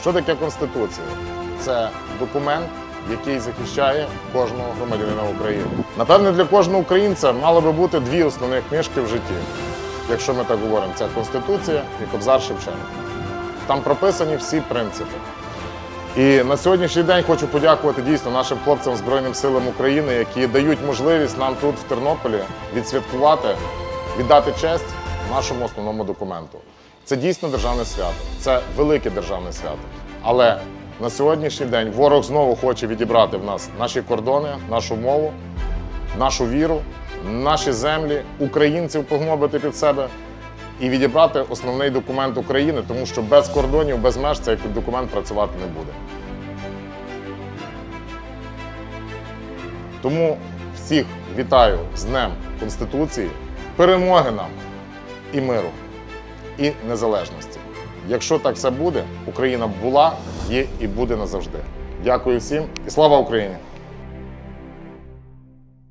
Що таке Конституція? Це документ, який захищає кожного громадянина України. Напевне, для кожного українця мало би бути дві основні книжки в житті. Якщо ми так говоримо, це Конституція і Кобзар Шевченко. Там прописані всі принципи. І на сьогоднішній день хочу подякувати дійсно нашим хлопцям Збройним силам України, які дають можливість нам тут, в Тернополі, відсвяткувати, віддати честь нашому основному документу. Це дійсно державне свято, це велике державне свято. Але на сьогоднішній день ворог знову хоче відібрати в нас наші кордони, нашу мову, нашу віру, наші землі, українців погнобити під себе і відібрати основний документ України, тому що без кордонів, без меж цей документ працювати не буде. Тому всіх вітаю з Днем Конституції, перемоги нам і миру, і незалежності. Якщо так все буде, Україна була, є і буде назавжди. Дякую всім і слава Україні!